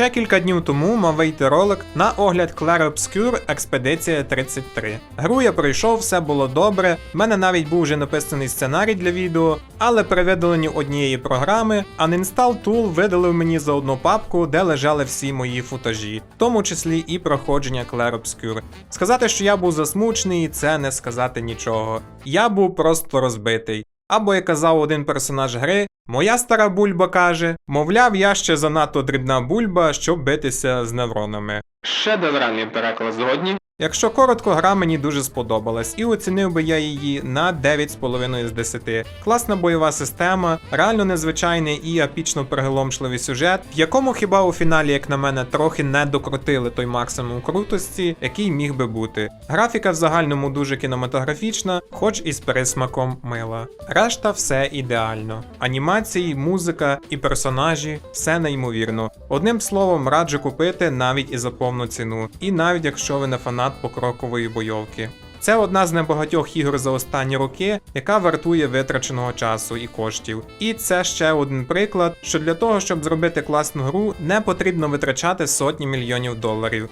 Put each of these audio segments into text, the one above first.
Ще кілька днів тому мав вийти ролик на огляд Clair Obscure Експедиція 33. Гру я пройшов, все було добре. В мене навіть був вже написаний сценарій для відео, але при видаленні однієї програми Uninstall Tool видалив мені за одну папку, де лежали всі мої футажі, в тому числі і проходження Clair Obscure. Сказати, що я був засмучений, це не сказати нічого. Я був просто розбитий. Або як казав один персонаж гри, моя стара бульба каже: мовляв, я ще занадто дрібна бульба, щоб битися з невронами. Шедевральний переклад згодні. Якщо коротко, гра мені дуже сподобалась, і оцінив би я її на 9,5 з 10. Класна бойова система, реально незвичайний і епічно приголомшливий сюжет, в якому хіба у фіналі, як на мене, трохи не докрутили той максимум крутості, який міг би бути. Графіка в загальному дуже кінематографічна, хоч і з пересмаком мила. Решта все ідеально. Анімації, музика і персонажі все неймовірно. Одним словом, раджу купити навіть і за повну ціну, і навіть якщо ви не фанат покрокової бойовки. Це одна з небагатьох ігор за останні роки, яка вартує витраченого часу і коштів. І це ще один приклад, що для того, щоб зробити класну гру, не потрібно витрачати сотні мільйонів доларів.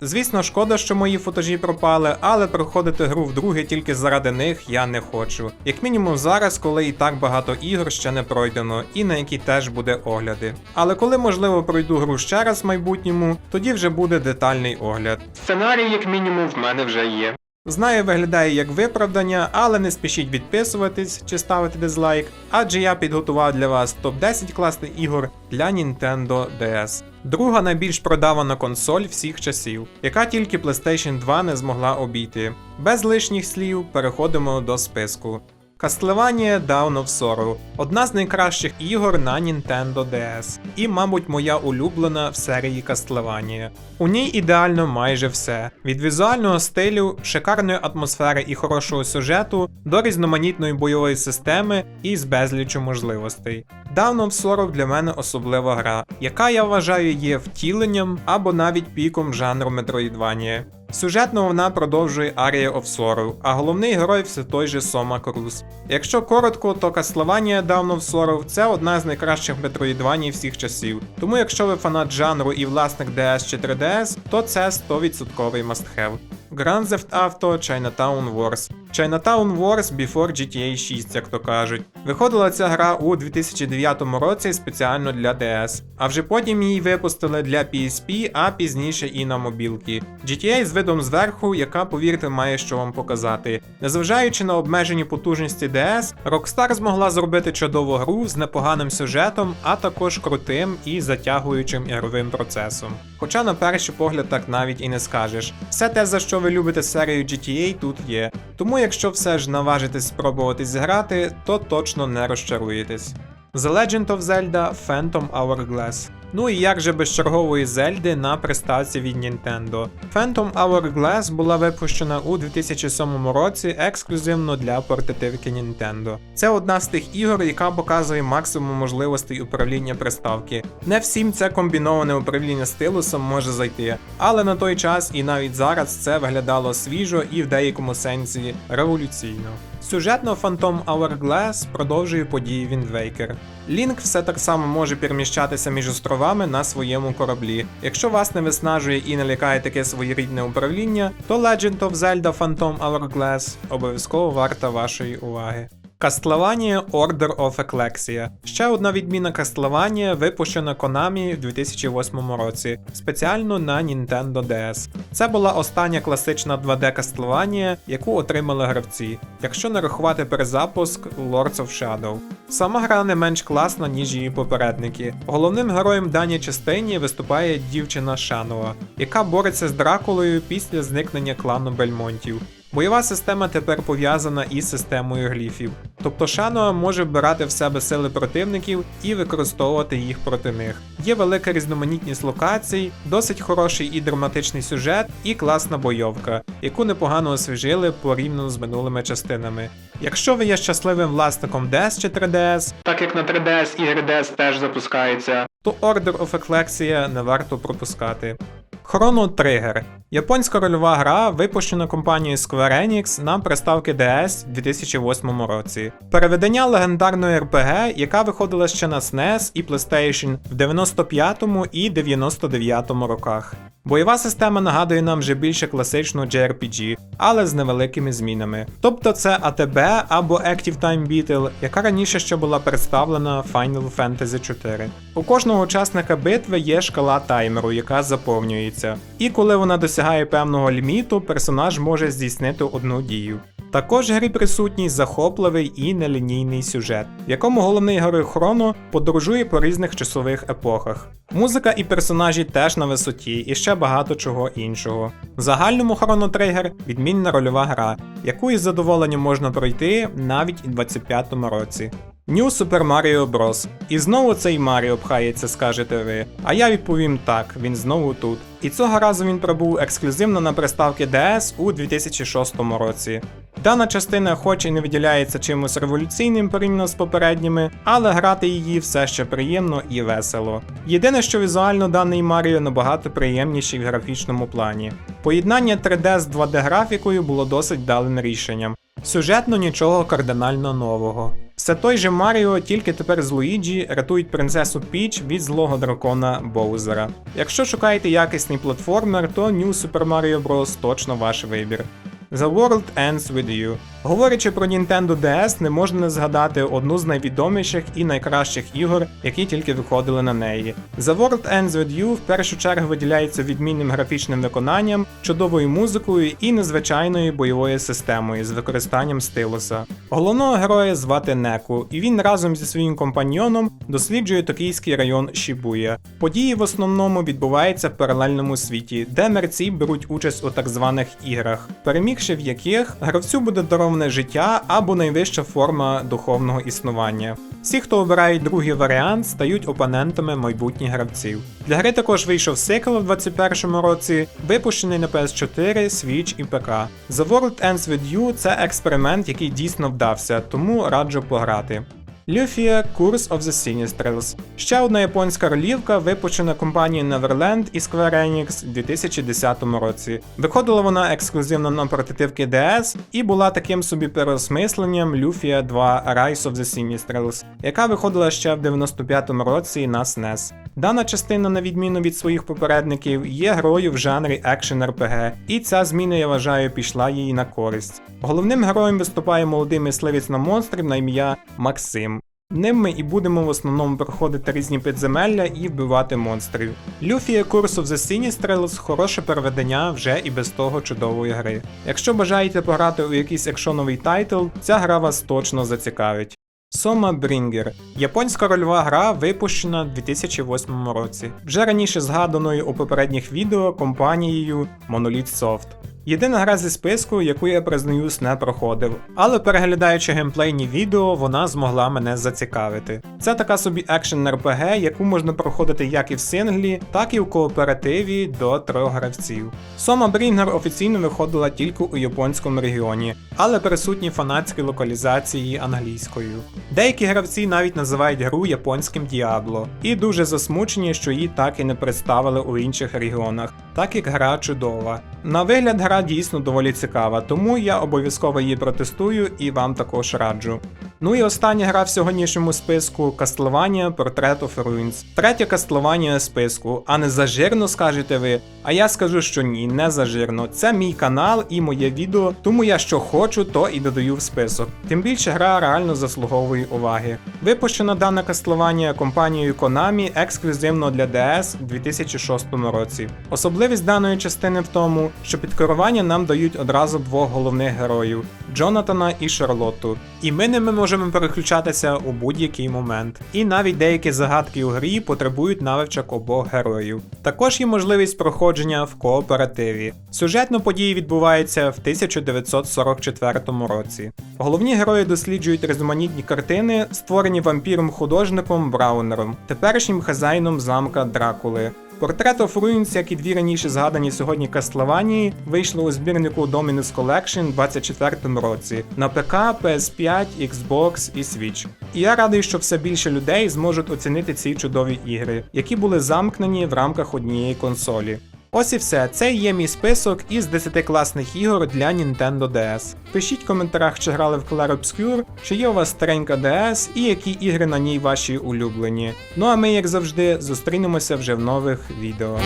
Звісно, шкода, що мої футажі пропали, але проходити гру вдруге тільки заради них я не хочу. Як мінімум зараз, коли і так багато ігор ще не пройдено, і на які теж буде огляди. Але коли можливо пройду гру ще раз в майбутньому, тоді вже буде детальний огляд. Сценарій, як мінімум, в мене вже є. Знаю, виглядає як виправдання, але не спішіть підписуватись чи ставити дизлайк, адже я підготував для вас топ-10 класних ігор для Nintendo DS. Друга найбільш продавана консоль всіх часів, яка тільки PlayStation 2 не змогла обійти. Без лишніх слів переходимо до списку. Castlevania Dawn of Sorrow одна з найкращих ігор на Nintendo DS, і, мабуть, моя улюблена в серії Castlevania. У ній ідеально майже все: від візуального стилю, шикарної атмосфери і хорошого сюжету до різноманітної бойової системи і з безлічу можливостей. Dawn of Sorrow для мене особлива гра, яка я вважаю є втіленням або навіть піком жанру Metroidvania. Сюжетно вона продовжує Aria of Sorrow, а головний герой все той же Сома Круз. Якщо коротко, то Castlevania Dawn of Sorrow це одна з найкращих метроїдваній всіх часів. Тому якщо ви фанат жанру і власник DS чи 3DS, то це 100% must-have. Grand Theft Auto Chinatown Wars. Chinatown Wars Before GTA 6, як то кажуть. Виходила ця гра у 2009 році спеціально для DS, а вже потім її випустили для PSP, а пізніше і на мобілки. GTA з видом зверху, яка, повірте, має що вам показати. Незважаючи на обмежені потужності DS, Rockstar змогла зробити чудову гру з непоганим сюжетом, а також крутим і затягуючим ігровим процесом. Хоча на перший погляд так навіть і не скажеш. Все те, за що ви любите серію GTA, тут є. Тому якщо все ж наважитесь спробувати зіграти, то точно не розчаруєтесь. The Legend of Zelda Phantom Hourglass. Ну і як же без чергової Зельди на приставці від Nintendo. Phantom Hourglass була випущена у 2007 році ексклюзивно для портативки Nintendo. Це одна з тих ігор, яка показує максимум можливостей управління приставки. Не всім це комбіноване управління стилусом може зайти, але на той час і навіть зараз це виглядало свіжо і в деякому сенсі революційно. Сюжетно Phantom Hourglass продовжує події Waker. Лінк все так само може переміщатися між островами на своєму кораблі. Якщо вас не виснажує і не лякає таке своєрідне управління, то Legend of Zelda Phantom Hourglass обов'язково варта вашої уваги. Castlevania Order of Ecclesia. Ще одна відміна Castlevania випущена Konami в 2008 році, спеціально на Nintendo DS. Це була остання класична 2D Castlevania, яку отримали гравці, якщо не рахувати перезапуск Lords of Shadow. Сама гра не менш класна, ніж її попередники. Головним героєм даній частині виступає дівчина Шанова, яка бореться з Дракулою після зникнення клану Бельмонтів. Бойова система тепер пов'язана із системою гліфів. Тобто Шануа може вбирати в себе сили противників і використовувати їх проти них. Є велика різноманітність локацій, досить хороший і драматичний сюжет, і класна бойовка, яку непогано освіжили порівняно з минулими частинами. Якщо ви є щасливим власником DS чи 3DS, так як на 3DS ігри DS теж запускаються, то Order of Ecclesia не варто пропускати. Chrono Trigger японська рольова гра, випущена компанією Square Enix на приставки DS у 2008 році. Переведення легендарної RPG, яка виходила ще на SNES і PlayStation в 95 і 99 роках. Бойова система нагадує нам вже більше класичного JRPG, але з невеликими змінами. Тобто це АТБ або Active Time Battle, яка раніше ще була представлена в Final Fantasy 4. У кожного учасника битви є шкала таймеру, яка заповнюється. І коли вона досягає певного ліміту, персонаж може здійснити одну дію. Також грі присутній захопливий і нелінійний сюжет, в якому головний герой Хроно подорожує по різних часових епохах. Музика і персонажі теж на висоті, і ще багато чого іншого. В загальному Chrono Trigger відмінна рольова гра, яку із задоволенням можна пройти навіть в 25-му році. New Super Mario Bros. І знову цей Маріо пхається, скажете ви. А я відповім так, він знову тут. І цього разу він пробув ексклюзивно на приставки DS у 2006 році. Дана частина хоч і не виділяється чимось революційним порівняно з попередніми, але грати її все ще приємно і весело. Єдине, що візуально даний Маріо набагато приємніший в графічному плані. Поєднання 3D з 2D графікою було досить далим рішенням. Сюжетно нічого кардинально нового. Все той же Маріо, тільки тепер з Луїджі рятують принцесу Піч від злого дракона Боузера. Якщо шукаєте якісний платформер, то New Super Mario Bros. точно ваш вибір. The World Ends With You. Говорячи про Nintendo DS, не можна не згадати одну з найвідоміших і найкращих ігор, які тільки виходили на неї. The World Ends With You в першу чергу виділяється відмінним графічним виконанням, чудовою музикою і незвичайною бойовою системою з використанням стилуса. Головного героя звати Неку, і він разом зі своїм компаньйоном досліджує токійський район Шібуя. Події в основному відбуваються в паралельному світі, де мерці беруть участь у так званих іграх, перемігши в яких гравцю буде дароване життя або найвища форма духовного існування. Всі, хто обирають другий варіант, стають опонентами майбутніх гравців. Для гри також вийшов сикл у 2021 році, випущений на PS4, Switch і ПК. The World Ends With You це експеримент, який дійсно вдався, тому раджу пограти. Люфія Curse of the Sinistrals. Ще одна японська ролівка, випущена компанією Neverland і Square Enix у 2010 році. Виходила вона ексклюзивно на портативки DS і була таким собі переосмисленням Люфія 2 Rise of the Sinistrals, яка виходила ще в 95-му році на SNES. Дана частина, на відміну від своїх попередників, є грою в жанрі екшен RPG, і ця зміна, я вважаю, пішла їй на користь. Головним героєм виступає молодий мисливець на монстрів на ім'я Максим. Ним ми і будемо в основному проходити різні підземелля і вбивати монстрів. Люфія Curse of the Sinistrals – хороше переведення вже і без того чудової гри. Якщо бажаєте пограти у якийсь екшоновий тайтл, ця гра вас точно зацікавить. Сома Брінгер японська рольова гра випущена в 2008 році, вже раніше згаданою у попередніх відео компанією Monolith Soft. Єдина гра зі списку, яку я признаюсь, не проходив, але переглядаючи геймплейні відео, вона змогла мене зацікавити. Це така собі екшен RPG, яку можна проходити як і в синглі, так і в кооперативі до трьох гравців. Сома Брінгер офіційно виходила тільки у японському регіоні, але присутні фанатські локалізації англійською. Деякі гравці навіть називають гру японським Діабло, і дуже засмучені, що її так і не представили у інших регіонах, так як гра чудова. На вигляд гра дійсно доволі цікава, тому я обов'язково її протестую і вам також раджу. Ну і остання гра в сьогоднішньому списку Castlevania Portrait of Ruins. Третя Castlevania списку, а не зажирно скажете ви. А я скажу, що ні, не зажирно. Це мій канал і моє відео, тому я що хочу, то і додаю в список. Тим більше гра реально заслуговує уваги. Випущена дана Castlevania компанією Konami ексклюзивно для DS у 2006 році. Особливість даної частини в тому, що під керування нам дають одразу двох головних героїв Джонатана і Шарлотту. І ми ними можемо переключатися у будь-який момент. І навіть деякі загадки у грі потребують навичок обох героїв. Також є можливість проходження в кооперативі. Сюжетно події відбуваються в 1944 році. Головні герої досліджують різноманітні картини, створені вампіром-художником Браунером, теперішнім хазяїном замка Дракули. Portrait of Ruins, як і дві раніше згадані сьогодні Кастлаванії, вийшло у збірнику Dominus Collection у 24 році на ПК, PS5, Xbox і Switch. І я радий, що все більше людей зможуть оцінити ці чудові ігри, які були замкнені в рамках однієї консолі. Ось і все, це є мій список із 10 класних ігор для Nintendo DS. Пишіть в коментарях, чи грали в Clair Obscure, чи є у вас старенька DS і які ігри на ній ваші улюблені. Ну а ми, як завжди, зустрінемося вже в нових відео.